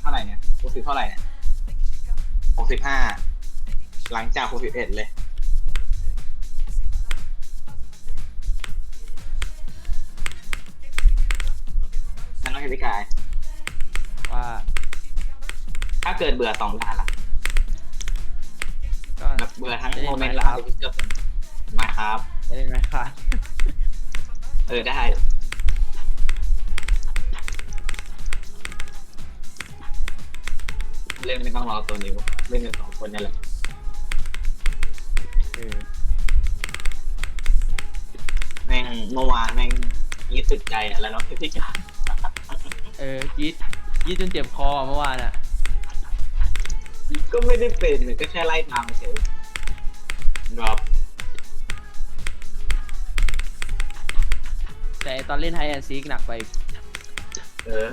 เท่าไหร่เนี่ยหกสิบเท่าไหร่เนี่ยหกสิบห้าหลังจากหกสิบเอ็ดเลยนั่นน้องเฮติกายว่าถ้าเกิดเบื่อสองล้านล่ะก็แบบเบื่อทั้งโมเมนต์ละมาครับได้ไหมครับ เออได้ เล่นไม่ต้องรอตัวนิ้วเล่นกันสองคนนี่แหละเออแม่งเมื่อวานแม่งยี่สุดใจอะแล้วน้องเฮลิกายเออกรีดกรีดจนเจ็บคอเมื่อวานอะ ก็ไม่ได้เป็นก็แค่ไล่ตามเฉยแบบแต่ตอนเล่นไฮแอนซีกหนักไป เออ